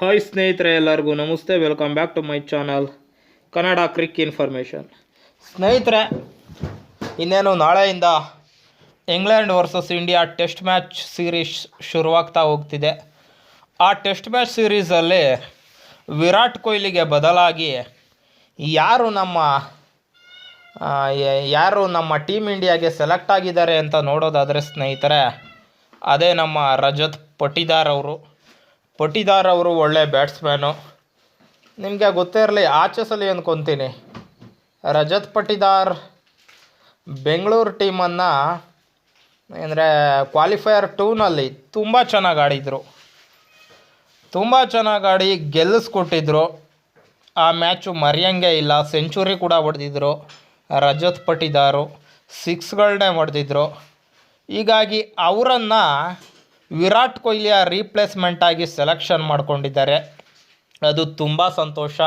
Hi ಸ್ನೇಹಿತರೆ ಎಲ್ಲರಿಗೂ ನಮಸ್ತೆ. Welcome back to my channel Kannada cric information ಸ್ನೇಹಿತರೆ, ಇನ್ನೇನು ನಾಳೆಯಿಂದ England versus India test match series ಶುರುವಾಗ್ತಾ ಹೋಗ್ತಿದೆ. ಆ ಟೆಸ್ಟ್ ಮ್ಯಾಚ್ ಸೀರೀಸಲ್ಲಿ ವಿರಾಟ್ ಕೊಹ್ಲಿಗೆ ಬದಲಾಗಿ ಯಾರು ನಮ್ಮ ಯಾರು ನಮ್ಮ ಟೀಮ್ ಇಂಡಿಯಾಗೆ ಸೆಲೆಕ್ಟ್ ಆಗಿದ್ದಾರೆ ಅಂತ ನೋಡೋದಾದರೆ ಸ್ನೇಹಿತರೆ, ಅದೇ ನಮ್ಮ ರಜತ್ ಪಟಿದಾರ್ ಅವರು. ಪಟಿದಾರ್ ಅವರು ಒಳ್ಳೆ ಬ್ಯಾಟ್ಸ್ಮ್ಯಾನು. ನಿಮಗೆ ಗೊತ್ತೇ ಇರಲಿ, ಆಚೆ ಸಲ ಅಂದ್ಕೊತೀನಿ ರಜತ್ ಪಟಿದಾರ್ ಬೆಂಗಳೂರು ಟೀಮನ್ನು ಅಂದರೆ ಕ್ವಾಲಿಫೈಯರ್ ಟೂನಲ್ಲಿ ತುಂಬ ಚೆನ್ನಾಗಿ ಆಡಿದರು. ತುಂಬ ಚೆನ್ನಾಗಿ ಆಡಿ ಗೆಲ್ಲಿಸ್ಕೊಟ್ಟಿದ್ರು ಆ ಮ್ಯಾಚು ಮರೆಯಂಗೆ ಇಲ್ಲ, ಸೆಂಚುರಿ ಕೂಡ ಹೊಡೆದಿದ್ರು. ರಜತ್ ಪಟಿದಾರು ಸಿಕ್ಸ್ಗಳನ್ನೇ ಹೊಡೆದಿದ್ರು. ಹೀಗಾಗಿ ಅವರನ್ನು ವಿರಾಟ್ ಕೊಹ್ಲಿಯ ರೀಪ್ಲೇಸ್ಮೆಂಟ್ ಆಗಿ ಸೆಲೆಕ್ಷನ್ ಮಾಡ್ಕೊಂಡಿದ್ದಾರೆ. ಅದು ತುಂಬ ಸಂತೋಷ.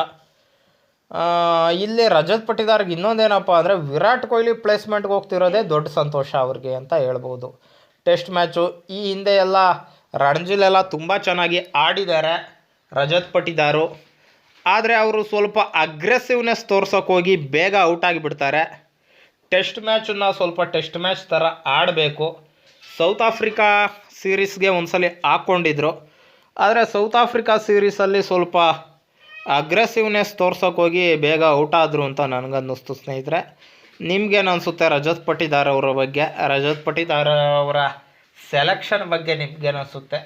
ಇಲ್ಲಿ ರಜತ್ ಪಟ್ಟಿದಾರ್ಗೆ ಇನ್ನೊಂದೇನಪ್ಪ ಅಂದರೆ ವಿರಾಟ್ ಕೊಹ್ಲಿ ಪ್ಲೇಸ್ಮೆಂಟ್ಗೆ ಹೋಗ್ತಿರೋದೇ ದೊಡ್ಡ ಸಂತೋಷ ಅವ್ರಿಗೆ ಅಂತ ಹೇಳ್ಬೋದು. ಟೆಸ್ಟ್ ಮ್ಯಾಚು ಈ ಹಿಂದೆ ಎಲ್ಲ ರಣಜಿಲೆಲ್ಲ ತುಂಬ ಚೆನ್ನಾಗಿ ಆಡಿದ್ದಾರೆ ರಜತ್ ಪಟ್ಟಿದಾರು. ಆದರೆ ಅವರು ಸ್ವಲ್ಪ ಅಗ್ರೆಸಿವ್ನೆಸ್ ತೋರ್ಸೋಕೆ ಹೋಗಿ ಬೇಗ ಔಟ್ ಆಗಿಬಿಡ್ತಾರೆ. ಟೆಸ್ಟ್ ಮ್ಯಾಚನ್ನು ಸ್ವಲ್ಪ ಟೆಸ್ಟ್ ಮ್ಯಾಚ್ ಥರ ಆಡಬೇಕು. ಸೌತ್ ಆಫ್ರಿಕಾ ಸೀರೀಸ್ಗೆ ಒಂದ್ಸಲಿ ಹಾಕ್ಕೊಂಡಿದ್ರು. ಆದರೆ ಸೌತ್ ಆಫ್ರಿಕಾ ಸೀರೀಸಲ್ಲಿ ಸ್ವಲ್ಪ ಅಗ್ರೆಸಿವ್ನೆಸ್ ತೋರ್ಸೋಕೆ ಹೋಗಿ ಬೇಗ ಔಟ್ ಆದರು ಅಂತ ನನಗನ್ನಿಸ್ತು ಸ್ನೇಹಿತರೆ. ನಿಮ್ಗೇನು ಅನಿಸುತ್ತೆ ರಜತ್ ಪಟಿದಾರ್ ಅವರ ಬಗ್ಗೆ? ರಜತ್ ಪಟಿದಾರ್ ಅವರ ಸೆಲೆಕ್ಷನ್ ಬಗ್ಗೆ ನಿಮಗೇನಿಸುತ್ತೆ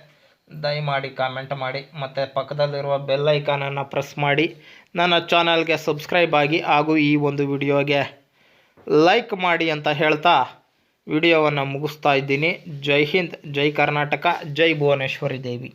ದಯಮಾಡಿ ಕಾಮೆಂಟ್ ಮಾಡಿ. ಮತ್ತು ಪಕ್ಕದಲ್ಲಿರುವ ಬೆಲ್ ಐಕಾನನ್ನು ಪ್ರೆಸ್ ಮಾಡಿ. ನನ್ನ ಚಾನಲ್ಗೆ ಸಬ್ಸ್ಕ್ರೈಬ್ ಆಗಿ ಹಾಗೂ ಈ ಒಂದು ವಿಡಿಯೋಗೆ ಲೈಕ್ ಮಾಡಿ ಅಂತ ಹೇಳ್ತಾ ವಿಡಿಯೋವನ್ನು ಮುಗಿಸ್ತಾ ಇದ್ದೀನಿ. ಜೈ ಹಿಂದ್ ಜೈ ಕರ್ನಾಟಕ ಜೈ ಭುವನೇಶ್ವರಿ ದೇವಿ.